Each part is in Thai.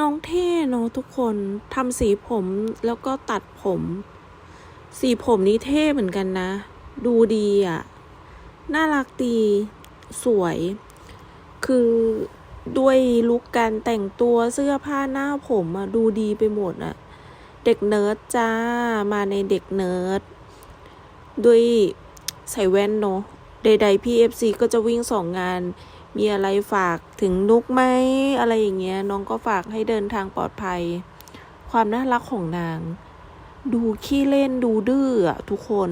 น้องเท่เนาะทุกคนทำสีผมแล้วก็ตัดผม สีผมนี้เท่เหมือนกันนะ ดูดีอะ่ะ น่ารักดี สวย คือด้วยลุคการแต่งตัวเสื้อผ้าหน้าผมอะดูดีไปหมดอะเด็กเนิร์ดจ้ามาในเด็กเนิร์ดด้วยใส่แว่นเนาะใดๆ PFC ก็จะวิ่งสองงาน มีอะไรฝากถึงนุกไหมอะไรอย่างเงี้ย น้องก็ฝากให้เดินทางปลอดภัย ความน่ารักของนาง ดูขี้เล่นดูดื้ออะทุกคน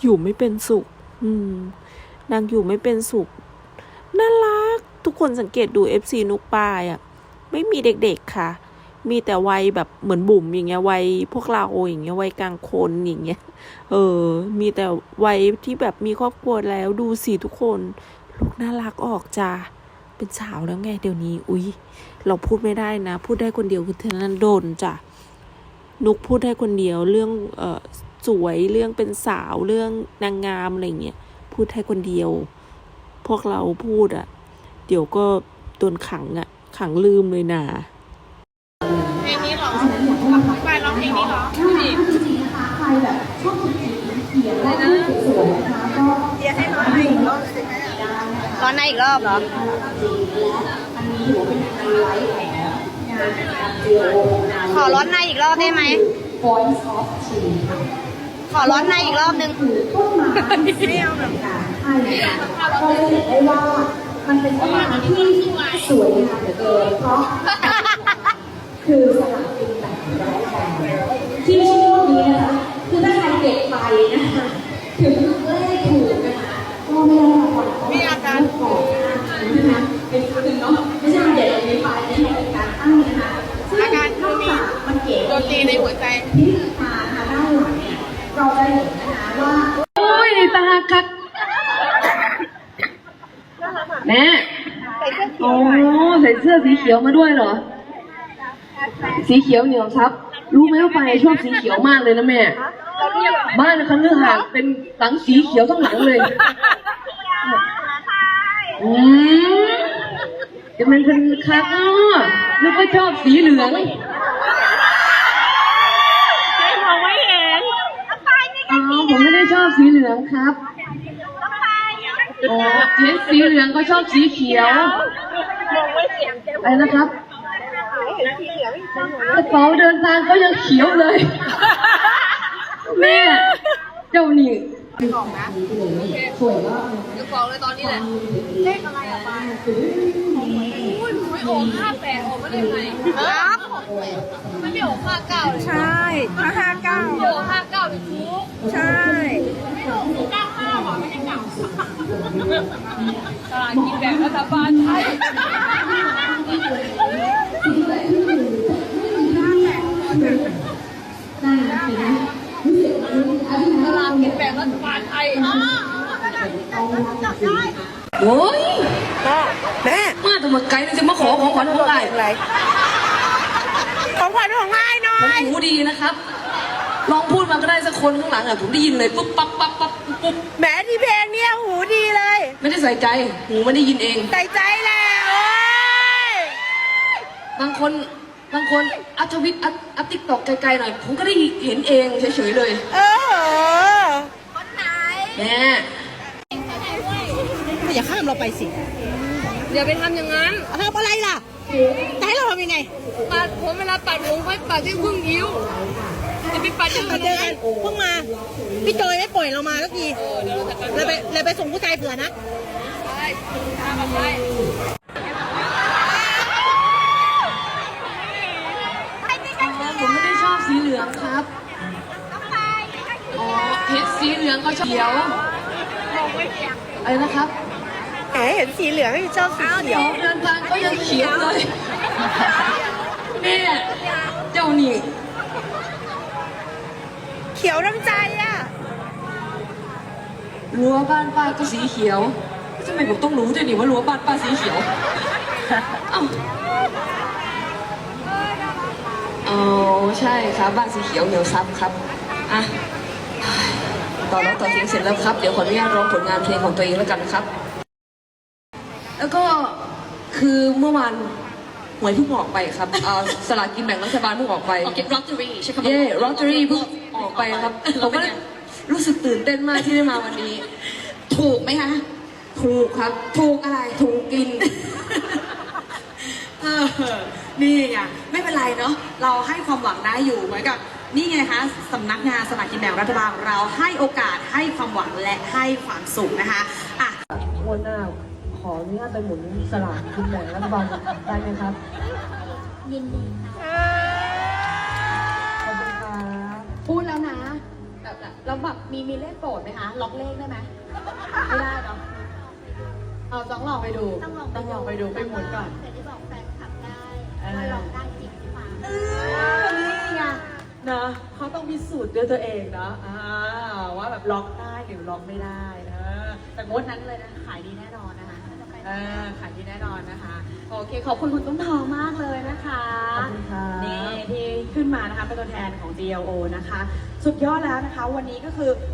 อยู่ไม่เป็นสุข อืม นางอยู่ไม่เป็นสุข น่ารัก ทุกคนสังเกตดู FC นุกปายอะไม่มีเด็กๆค่ะ มีแต่วัยแบบเหมือนบุ๋มอย่างเงี้ยวัยพวกเราอย่างเงี้ยวัยกลางคนอย่างเงี้ย เออ มีแต่วัยที่แบบมีครอบครัวแล้วดูสิทุกคน ลูกน่ารักออกจ้าเป็นสาวแล้วไงเดี๋ยวนี้ อุ๊ย เราพูดไม่ได้นะ พูดได้คนเดียวคือธนันโดนจ้ะนุกพูดได้คนเดียวเรื่องเออสวยเรื่องเป็นสาวเรื่องนางงามอะไรเงี้ยพูดได้คนเดียว พวกเราพูดอะ่ะ เดี๋ยวก็โดนขังอะ่ะ ขังลืมเลยนะเพลงนี้เหรอไปร้องเพลงนี้เหรอนี่ จริงๆนะคะใครแบบชอบสีเขียวและรูปสวยๆนะคะก็ เดี๋ยวให้ร้องอีกรอบร้ อนในอีกรอบเหรออันนี้ถือว่าเป็นไฮไลท์ของงานเจโอขอร้อนในอีกรอบได้ไหม Voice of Change ค่ะขอร้อนในอีกรอบนึงคือต้นไม้ไม่เอาแบบการให้นะคะก็จะเห็นได้ว่ามันเป็นต้นไม้ที่สวยงามเหลือเกินเพราะคือสลากกิน ว่าโอ้ยตาคักแม่โอ้ใส่เสื้อสีเขียวมาด้วยเหรอ สีเขียวเหนียวซับ รู้ไหมว่าปายชอบสีเขียวมากเลยนะแม่ บ้านคันเลือหางเป็นหลังสีเขียวทั้งหลังเลย อืมจะมันเป็นคักอ้อนึกว่าชอบสีเหลือง สีเหลืองครับอ๋อเห็นสีเหลืองก็ชอบสีเขียวอะไรนะครับกระเป๋าเดินทางก็ยังเขียวเลย แม่ เจ้านี่สวยมากเดี๋ยวบอกเลยตอนนี้แหละ เลขอะไรอะมาอุ้ยไม่โอ่งห้าแปดโอ่งไม่ได้ไงครับไม่ได้โอ่งห้าเก้าเลย ใช่ถ้าห้าเก้า โอ่งห้าเก้าเป็นทุก ใช่ ไม่โอ่งเก้าห้าหรอไม่ใช่เก้า ตลาดกินแบบรัฐบาลไทยตลาดกินแบบรัฐบาลไทยโอ้ยแม่มาตัวมาไกลเลยจะมาขอของขวัญของไอ้อะไรของขวัญของง่ายหน่อผมยหูดีนะครับ ลองพูดมาก็ได้สักคนข้างหลังอะผมได้ยินเลยปุ๊บปั๊บปั๊บปั๊บปุ๊บปุ๊บแหมที่เพลงเนี่ยหูดีเลย ไม่ได้ใส่ใจ หูไม่ได้ยินเอง ใส่ใจแล้วโอ้ยบางคนบางคนอัพทวิตอัพอัพติ๊กตอกไกลๆหน่อย ผมก็ได้เห็นเองเฉยๆเลย เออแม่อย่าข้ามเราไปสิอย่าไปทำอย่างนั้นทำอะไรล่ะจะให้เราทำยังไง ปัดผมเวลาปัดผมค่อยปัดที่พึ่งยิ้ว จะไปปัดที่มาพึ่งเจอกันเพิ่งมา พี่จอยไม่ปล่อยเรามาสักทีเลยไปเลยไปส่งผู้ชายเผื่อนะไปทำกับไปผมไม่ได้ชอบสีเหลืองครับ อ๋อเห็นสีเหลืองก็ชอบเขียวอะไรนะครับแหมเห็นสีเหลืองไม่ชอบสีเขียวเดินทางก็ยังเขียวเลยแม่เจ้านี่เขียวน้ำใจอะ รั้วบ้านป้าก็สีเขียวทำไมผมต้องรู้ด้วยนี่ว่ารั้วบ้านป้าสีเขียวอ้าวอ๋อใช่ครับบ้านสีเขียวเหนียวซับครับอะต่อแล้วต่อเสียงเสร็จแล้วครับ เดี๋ยวขออนุญาตร้องผลงานเพลงของตัวเองแล้วกันนะครับ แล้วก็คือเมื่อวานผ วยเพิ่งออกไปครับเอ่อสลากกินแบ่งรัฐบาลเพิ่งออกไปโอเคลอตเตอรี่ใช่คำว่าเย่ลอตเตอรี่เพิ่งออกไปครับผมก็เลยรู้สึกตื่นเต้นมากที่ได้มาวันนี้ ถูกไหมคะ ถูกครับ ถูกอะไร ถูกกิน เออนี่ไงไม่เป็นไรเนาะเราให้ความหวังได้อยู่เหมือนกับ นี่ไงคะสำนักงานสลากกินแบ่งรัฐบาลของเราให้โอกาสให้ความหวังและให้ความสุขนะคะอะ งวดหน้าข ออนุญาตไปหมุนสลากกินแบ่งรัฐบาลได้ไหมครับ ยินดีค่ะขอบคุณครับพูดแล้วนะแบบเราแบบมีมีเลขโปรดไหมคะล็อกเลขได้ไหมไม่ได้เนาะเอาต้องลองไปดูต้องลองต้องลองไปดูไปหมุนก่อนเดี๋ยวได้บอกแฟนคลับได้เออว่าลองได้จริงหรือเปล่าเออนี่ไงนะเขาต้องพิสูจน์ด้วยตัวเองเนาะอ่าว่าแบบล็อกได้หรือล็อกไม่ได้นะแต่งวดนั้นเลยนะขายดีแน่นอนนะคะ เออขายดีแน่นอนนะคะ โอเค ขอบคุณคุณตุ้มทองมากเลยนะคะขอบคุณครับนี่ที่ขึ้นมานะคะเป็นตัวแทนของ DLO นะคะ สุดยอดแล้วนะคะ วันนี้ก็คือทั้ง